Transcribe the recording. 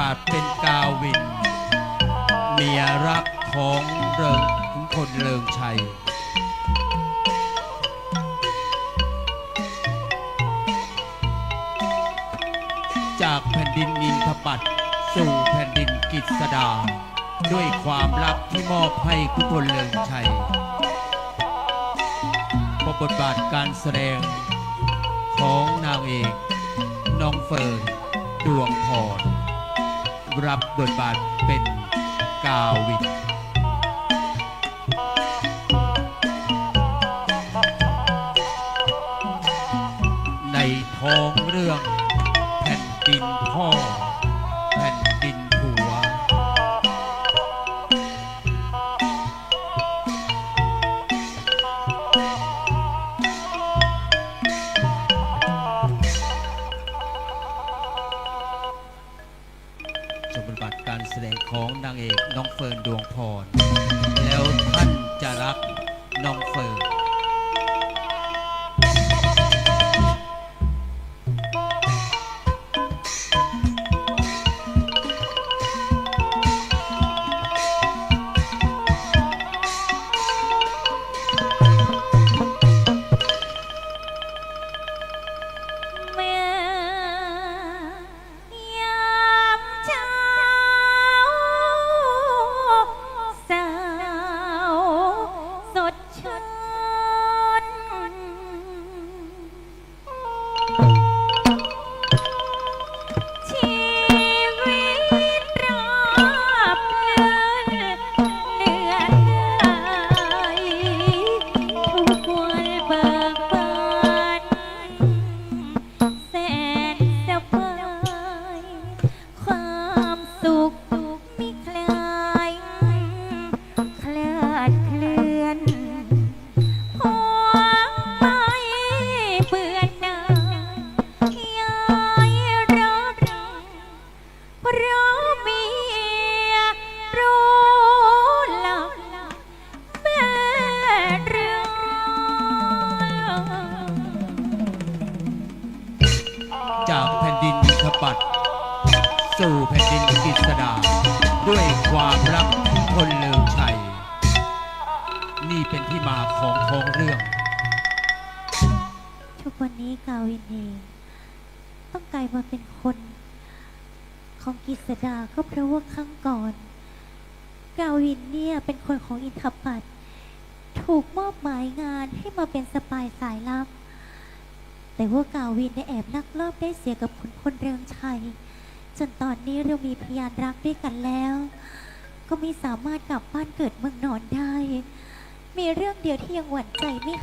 บาทเป็นกาวิน เมียรักของเริงขุนพลเริงชัย จากแผ่นดินนินทปัตสู่แผ่นดินกิษดา ด้วยความรักที่มอบให้ขุนพลเริงชัยพบบทบาทการแสดงของนางเอกน้องเฟิร์นดวงพร รับบทบาทเป็นกาวินในท้องเรื่องแผ่นดินพ่อ ชมบทบาทการแสดงของนางเอกน้องเฟิร์นดวงพร แล้วท่านจะรักน้องเฟิร์น ราะเมียรู้หลักแม่เรือนจากแผ่นดินทปัตสู่แผ่นดินกิษดา ด้วยความรักของคนเลิงชัย นี่เป็นที่มาของท้องเรื่อง ทุกวันนี้กาวินเอง ต้องกลายมาเป็นคน ของกิษดาก็เพราะว่าครั้งก่อน กาวินเนี่ยเป็นคนของอินทปัตถูกมอบหมายงานให้มาเป็นสปายสายลับ แต่ว่ากาวินได้แอบลักลอบได้เสียกับขุนพลเรืองชัย จนตอนนี้เรามีพยานรักด้วยกันแล้ว ก็ไม่สามารถกลับบ้านเกิดเมืองนอนได้ มีเรื่องเดียวที่ยังหวั่นใจไม่